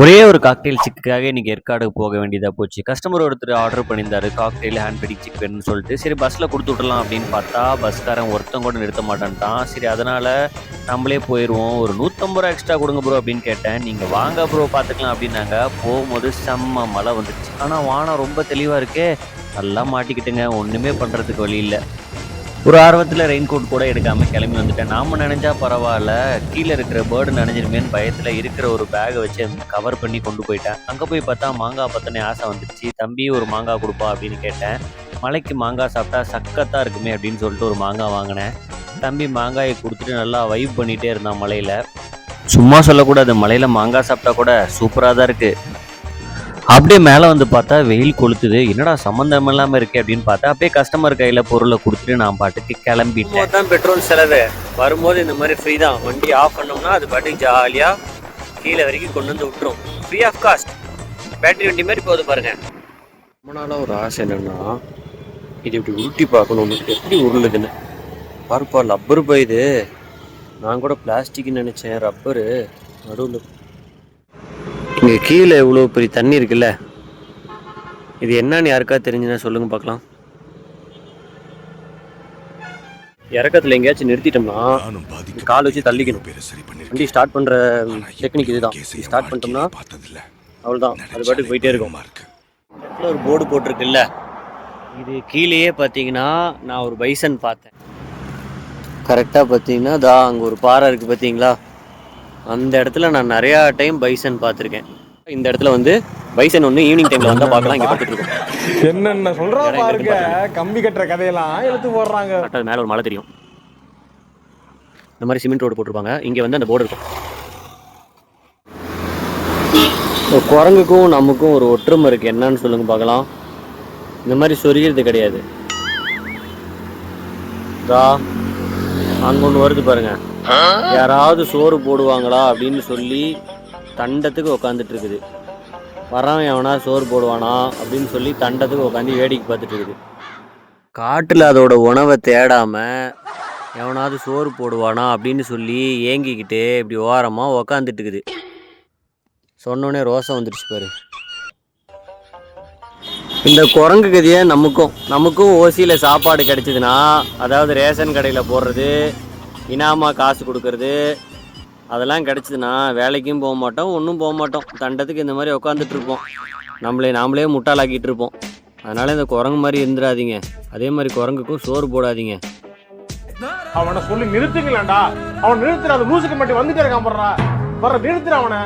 ஒரே ஒரு காக்டெயில் சிக்குக்காக இன்றைக்கி ஏற்காடு போக வேண்டியதாக போச்சு. கஸ்டமர் ஒருத்தர் ஆர்டர் பண்ணியிருந்தாரு. காக்டெயில் ஹேண்ட் பிடிக் சிக் வேணும்னு சொல்லிட்டு. சரி பஸ்ஸில் கொடுத்து விடலாம் அப்படின்னு பார்த்தா பஸ்காரன் ஒருத்தன் கூட நிறுத்த மாட்டான்ட்டான். சரி அதனால் நம்மளே போயிடுவோம் ஒரு நூற்றம்பது ரூபா எக்ஸ்ட்ரா கொடுங்க ப்ரோ அப்படின்னு கேட்டேன். நீங்கள் வாங்க ப்ரோ பார்த்துக்கலாம் அப்படின்னாங்க. போகும்போது செம்ம மழை வந்துடுச்சு ஆனால் வானம் ரொம்ப தெளிவாக இருக்கே நல்லா மாட்டிக்கிட்டுங்க. ஒன்றுமே பண்ணுறதுக்கு வழி இல்லை. ஒரு ஆர்வத்தில் ரெயின் கோட் கூட எடுக்காமல் கிளம்பி வந்துட்டேன். நாம் நினைஞ்சா பரவாயில்ல. கீழே இருக்கிற பேர்டு நினைஞ்சிருமேன்னு பயத்தில் இருக்கிற ஒரு பேகை வச்சு கவர் பண்ணி கொண்டு போயிட்டேன். அங்கே போய் பார்த்தா மாங்காய் பத்தனே ஆசை வந்துடுச்சு தம்பி ஒரு மாங்காய் கொடுப்பா அப்படின்னு கேட்டேன். மலைக்கு மாங்காய் சாப்பிட்டா சக்கத்தாக இருக்குமே அப்படின்னு சொல்லிட்டு ஒரு மாங்காய் வாங்கினேன். தம்பி மாங்காயை கொடுத்துட்டு நல்லா வைப் பண்ணிகிட்டே இருந்தான் மலையில். சும்மா சொல்லக்கூடாது மலையில் மாங்காய் சாப்பிட்டா கூட சூப்பராக தான் இருக்குது அப்படியே மேலே வந்து பார்த்தா வெயில் கொளுத்துது. என்னடா சம்மந்தம் இல்லாமல் இருக்கே அப்படின்னு பார்த்தா அப்படியே கஸ்டமர் கையில் பொருளை கொடுத்துட்டு நான் பாட்டுக்கு கிளம்பிட்டேன். தான் பெட்ரோல் செலவு. வரும்போது இந்த மாதிரி ஃப்ரீ தான். வண்டி ஆஃப் பண்ணோம்னா அது பாட்டுக்கு ஜாலியாக கீழே வரைக்கும் கொண்டு வந்து விட்டுரும். ஃப்ரீ ஆஃப் காஸ்ட் பேட்டரி வண்டி மாதிரி போகுது பாருங்க. ரொம்ப நாளாக ஒரு ஆசை என்னன்னா இது இப்படி உருட்டி பார்க்கணும் எப்படி உருளுதுன்னு. பாருப்பா லப்பர் பா இது நான் கூட பிளாஸ்டிக்னு நினச்சேன். ரப்பரு நடுவில் இங்கே கீழே இவ்வளோ பெரிய தண்ணி இருக்குல்ல? இது என்னன்னு யாருக்கா தெரிஞ்சுன்னா சொல்லுங்க பார்க்கலாம். இறக்கத்தில் எங்கேயாச்சும் நிறுத்திட்டோம்னா கால் வச்சு தள்ளிக்கணும். வண்டி ஸ்டார்ட் பண்ணுற டெக்னிக் இதுதான். ஸ்டார்ட் பண்ணிட்டோம்னா அவ்வளோதான் அது பாட்டுக்கு போயிட்டே இருக்கும். இடத்துல ஒரு போர்டு போட்டிருக்குல்ல? இது கீழேயே பார்த்தீங்கன்னா நான் ஒரு பைசன் பார்த்தேன். கரெக்டாக பார்த்தீங்கன்னா தா அங்கே ஒரு பாறை இருக்குது பார்த்தீங்களா? அந்த இடத்துல நான் நிறையா டைம் பைசன் பார்த்துருக்கேன். இந்த இடத்துல வந்து பைசன் ஒன்று ஈவினிங் டைமில் வந்தால் பார்க்கலாம் இங்கே பார்த்துட்டு இருக்கோம். என்னென்ன சொல்றா பாருங்க. இருக்கு கம்பி கட்டுற கதையெல்லாம் இழுத்து போடுறாங்க. கரெக்டாக மேலே ஒரு மலை தெரியும். இந்த மாதிரி சிமெண்ட் ரோடு போட்டிருப்பாங்க. இங்கே வந்து அந்த போர்டு இருக்கும். குரங்குக்கும் நமக்கும் ஒரு ஒற்றுமை இருக்குது என்னன்னு சொல்லுங்க பார்க்கலாம். இந்த மாதிரி சொரிகிறது கிடையாது. அங்க ஒன்று வருது பாருங்க. யாராவது சோறு போடுவாங்களா அப்படின்னு சொல்லி தண்டத்துக்கு உக்காந்துட்டு இருக்குது வரவன் எவனா சோறு போடுவானா அப்படின்னு சொல்லி தண்டத்துக்கு உட்காந்து வேடிக்கை பார்த்துட்டு இருக்குது காட்டில் அதோட உணவை தேடாம எவனாவது சோறு போடுவானா அப்படின்னு சொல்லி ஏங்கிக்கிட்டு இப்படி ஓரமாக உக்காந்துட்டு இருக்குது சொன்னோடனே ரோசம் வந்துடுச்சு பாரு. இந்த குரங்கு கதியை நமக்கும் நமக்கும் ஓசியில் சாப்பாடு கிடைச்சிதுன்னா அதாவது ரேஷன் கடையில் போடுறது இனாமா காசு கொடுக்கறது அதெல்லாம் கிடச்சிதுன்னா வேலைக்கும் போக மாட்டோம் ஒன்றும் போக மாட்டோம். தண்டத்துக்கு இந்த மாதிரி உட்காந்துட்டு இருப்போம். நம்மளே நாமளே முட்டாளாக்கிட்டு இருப்போம். அதனால இந்த குரங்கு மாதிரி இருந்துடாதீங்க. அதே மாதிரி குரங்குக்கும் சோறு போடாதீங்க. அவனை சொல்லி நிறுத்துங்களேன்டா. அவன் நிறுத்துற அது லூசுக்கு மட்டும் வந்துட்டே இருக்கான் போடுறா. வர நிறுத்துற அவனை.